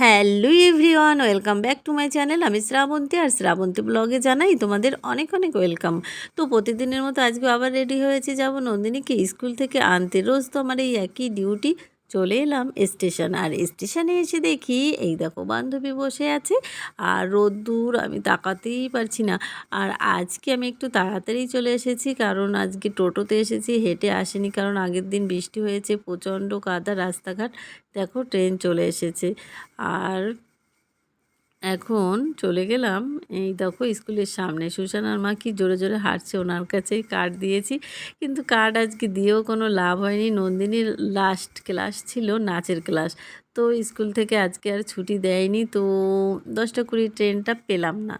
Hello everyone, welcome back to my channel. আমি শ্রাবন্তী আর শ্রাবন্তী ব্লগে জানাই তোমাদের অনেক অনেক ওয়েলকাম। তো প্রতিদিনের মতো আজকে আবার রেডি হয়েছে, যাব নন্দিনীকে স্কুল থেকে আনতে। রোজ তো আমার এই একই ডিউটি চলে এলাম স্টেশন। আর স্টেশনে এসে দেখি, এই দেখো বান্ধবী বসে আছে। আর রোদ্দুর, আমি তাকাতেই পারছি না। আর আজকে আমি একটু তাড়াতাড়ি চলে এসেছি, কারণ আজকে টোটোতে এসেছি, হেঁটে আসেনি, কারণ আগের দিন বৃষ্টি হয়েছে, প্রচণ্ড কাদা, রাস্তাঘাট। দেখো, ট্রেন চলে এসেছে। আর এখন চলে গেলাম। এই দেখো, স্কুলের সামনে। সুশানার মা কি জোরে জোরে হাঁটছে, ওনার কাছে কার্ড দিয়েছি। কিন্তু কার্ড আজকে দিয়েও কোনো লাভ হয়নি। নন্দিনীর লাস্ট ক্লাস ছিল, নাচের ক্লাস তো স্কুল থেকে আজকে আর ছুটি দেয়নি। তো দশটা কুড়ি ট্রেনটা পেলাম না।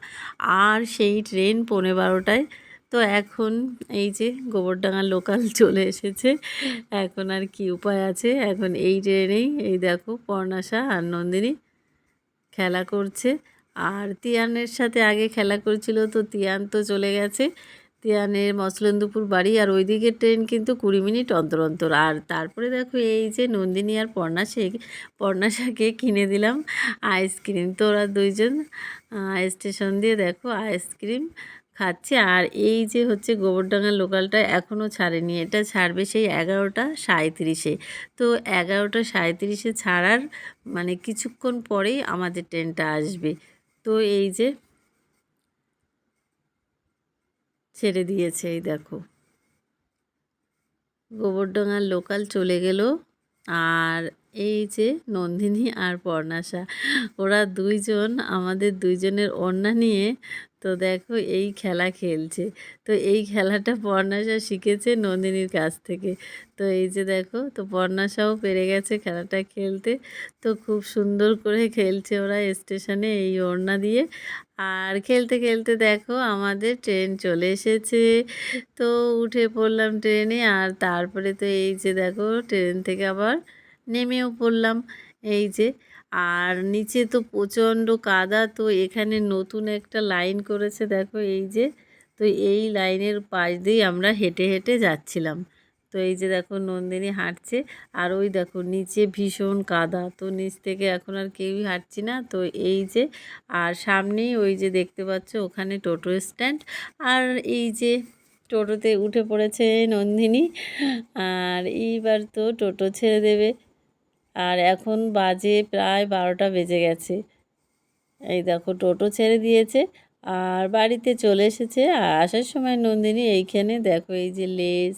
আর সেই ট্রেন পৌনে বারোটায়। তো এখন এই যে গোবরডাঙ্গা লোকাল চলে এসেছে। এখন আর কি উপায় আছে? এখন এই ট্রেনেই এই দেখো, পর্ণাশা আর নন্দিনী খেলা করছে। আর তিয়ানের সাথে আগে খেলা করছিল তো তিয়ান তো চলে গেছে। তিয়ানের মসলেন্দুপুর বাড়ি আর ওই দিকের ট্রেন কিন্তু কুড়ি মিনিট অন্তর অন্তর। আর তারপরে দেখো এই যে নন্দিনী আর পর্ণা শেক পর্ণা পর্ণাশাকে কিনে দিলাম আইসক্রিম। তোরা দুইজন স্টেশন দিয়ে দেখো আইসক্রিম। খাচ্ছে। আর এই যে হচ্ছে গোবরডাঙ্গার লোকালটা এখনও ছাড়েনি। এটা ছাড়বে সেই এগারোটা সাঁত্রিশে তো এগারোটা সাঁত্রিশে ছাড়ার মানে কিছুক্ষণ পরেই আমাদের ট্রেনটা আসবে। তো এই যে ছেড়ে দিয়েছে, এই দেখো। গোবরডাঙ্গার লোকাল চলে গেল। আর এই যে নন্দিনী আর পর্ণাশা, ওরা দুইজন, আমাদের দুইজনের অন্যা নিয়ে তো দেখো এই খেলা খেলছে। তো এই খেলাটা পর্ণাশা শিখেছে নন্দিনীর কাছ থেকে। তো এই যে দেখো, তো পর্ণাশাও পেরে গেছে খেলাটা খেলতে। তো খুব সুন্দর করে খেলছে ওরা স্টেশনে এই ওড়না দিয়ে। আর খেলতে খেলতে দেখো আমাদের ট্রেন চলে এসেছে। তো উঠে পড়লাম ট্রেনে আর তারপরে তো এই যে দেখো ট্রেন থেকে আবার নেমেও পড়লাম। এই যে, আর নিচে তো প্রচণ্ড কাদা, তো এখানে নতুন একটা লাইন করেছে, দেখো এই যে। তো এই লাইনের পাশ দিয়েই আমরা হেঁটে হেঁটে যাচ্ছিলাম। তো এই যে দেখো নন্দিনী হাঁটছে, আর ওই দেখো নিচে ভীষণ কাদা, তো নিচ থেকে এখন আর কেউই হাঁটছি না। তো এই যে, আর সামনেই ওই যে দেখতে পাচ্ছ ওখানে টোটো স্ট্যান্ড, আর এই যে টোটোতে উঠে পড়েছে নন্দিনী, আর এইবার তো টোটো ছেড়ে দেবে। আর এখন বাজে প্রায় বারোটা বেজে গেছে। এই দেখো, টোটো ছেড়ে দিয়েছে আর বাড়িতে চলে এসেছে। আর আসার সময় নন্দিনী এইখানে দেখো, এই যে লেস,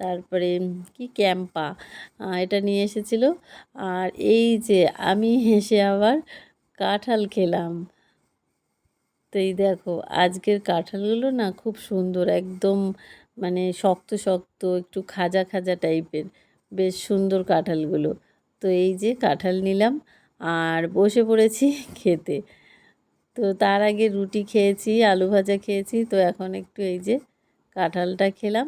তারপরে কি ক্যাম্পা এটা নিয়ে এসেছিল। আর এই যে আমি হেসে আবার কাঁঠাল খেলাম। তো এই দেখো, আজকের কাঁঠালগুলো না খুব সুন্দর, একদম মানে শক্ত শক্ত, একটু খাজা খাজা টাইপের বেশ সুন্দর কাঁঠালগুলো। তো এই যে কাঁঠাল নিলাম আর বসে পড়েছি খেতে। তো তার আগে রুটি খেয়েছি, আলু ভাজা খেয়েছি, তো এখন একটু এই যে কাঁঠালটা খেলাম।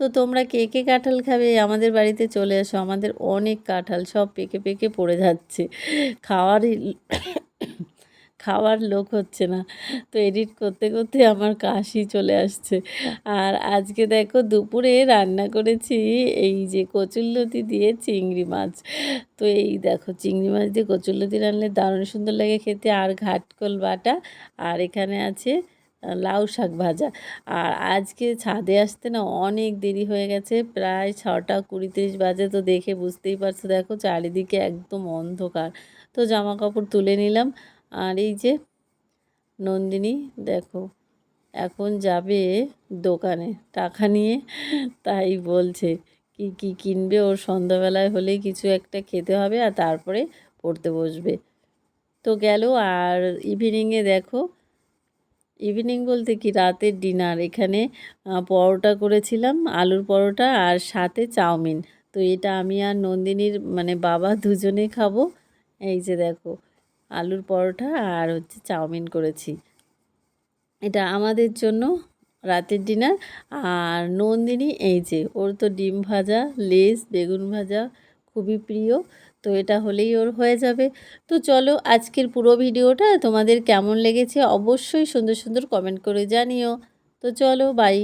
তো তোমরা কে কে কাঁঠাল খাবে? আমাদের বাড়িতে চলে আসো আমাদের অনেক কাঁঠাল সব পেকে পেকে পড়ে যাচ্ছে। খাওয়ার খাওয়ার লোক হচ্ছে না। তো এডিট করতে করতে আমার কাশি চলে আসছে। আর আজকে দেখো দুপুরে রান্না করেছি এই যে কচুল্লতি দিয়ে চিংড়ি মাছ। তো এই দেখো চিংড়ি মাছ দিয়ে কচুল্লতি রানলে দারুণ সুন্দর লাগে খেতে। আর ঘাটকল বাটা, আর এখানে আছে লাউ শাক ভাজা। আর আজকে ছাদে আসতে না অনেক দেরি হয়ে গেছে, প্রায় ছটা কুড়ি তিরিশ বাজে তো দেখে বুঝতেই পারছ। দেখো চারিদিকে একদম অন্ধকার। তো জামা কাপড় তুলে নিলাম। আর এই যে নন্দিনী, দেখো, এখন যাবে দোকানে, টাকা নিয়ে তাই বলছে, কি কি কিনবে ওর সন্ধ্যাবেলায় হলেই কিছু একটা খেতে হবে আর তারপরে পড়তে বসবে। তো গেল আর ইভিনিংয়ে দেখো ইভিনিং বলতে কি রাতের ডিনার এখানে পরোটা করেছিলাম, আলুর পরোটা আর সাথে চাউমিন। তো এটা আমি আর নন্দিনীর মানে বাবা দুজনে খাব। এই যে দেখো আলুর পরোটা আর হচ্ছে চাউমিন করেছি। এটা আমাদের জন্য রাতের ডিনার। আর নন্দিনী, এই যে ওর তো ডিম ভাজা, লেস, বেগুন ভাজা খুবই প্রিয়, তো এটা হলেই ওর হয়ে যাবে। তো চলো আজকের পুরো ভিডিওটা তোমাদের কেমন লেগেছে অবশ্যই সুন্দর সুন্দর কমেন্ট করে জানিও। তো চলো বাই